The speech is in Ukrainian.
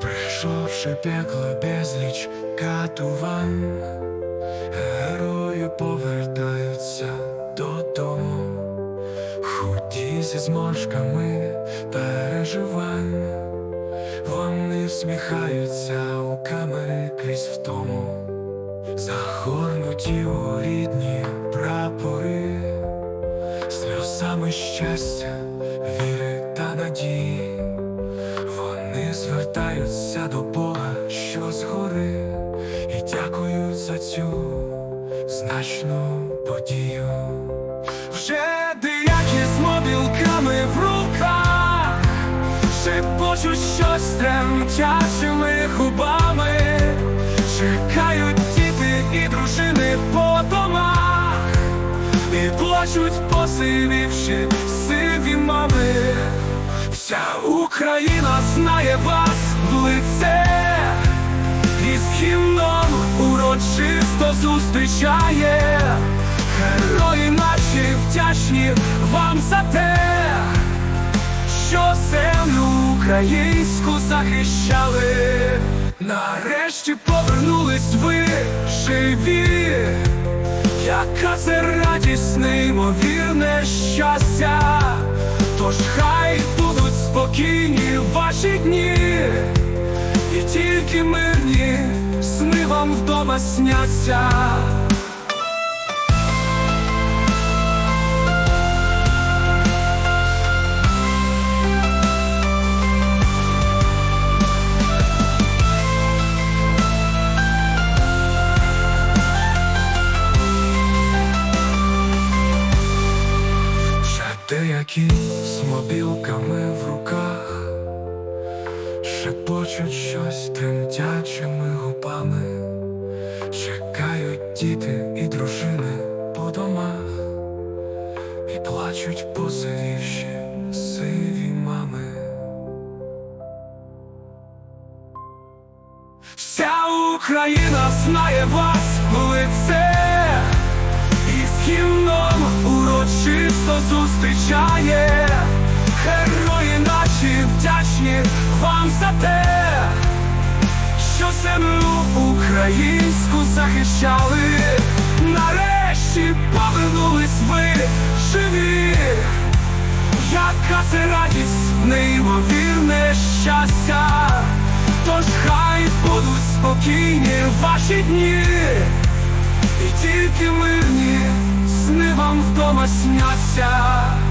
Прийшовши пекло безліч катувань, герої повертаються додому, худі зі зморшками переживань, вони всміхаються у камери крізь втому, загорнуті у рідні прапори, сльозами щастя, до Бога, що згори, і дякують за цю значну подію. Вже дияки з мобілками в руках, шепочуть щось тремтячими губами, чекають діти і дружини по домах, і плачуть посивівши сиві мами. Вся Україна знає вас і з гімном урочисто зустрічає. Герої наші вдячні вам за те, що землю українську захищали. Нарешті повернулись ви живі, яка це радість, неймовірне щастя. Тож хай будуть спокійні ваші дні, і тільки мирні сни вам вдома сняться. Деякі з мобілками в руках, шепочуть щось тремтячими губами, чекають діти і дружини по домах, і плачуть позивівші сиві мами. Вся Україна знає вас в лице. І з гімном урочисто зустрічає за те, що землю українську захищали. Нарешті повернулись ви живі, яка це радість, неймовірне щастя. Тож хай будуть спокійні ваші дні. І тільки мирні сни вам вдома сняться.